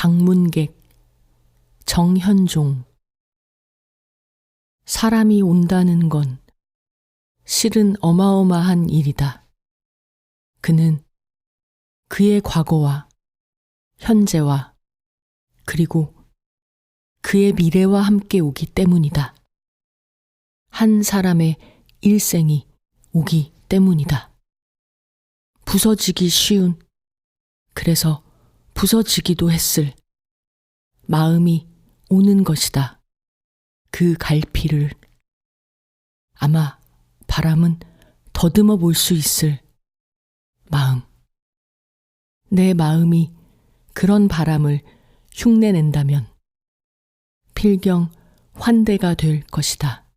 방문객 정현종 사람이 온다는 건 실은 어마어마한 일이다. 그는 그의 과거와 현재와 그리고 그의 미래와 함께 오기 때문이다. 한 사람의 일생이 오기 때문이다. 부서지기 쉬운, 그래서 부서지기도 했을 마음이 오는 것이다. 그 갈피를 아마 바람은 더듬어 볼 수 있을 마음. 내 마음이 그런 바람을 흉내낸다면 필경 환대가 될 것이다.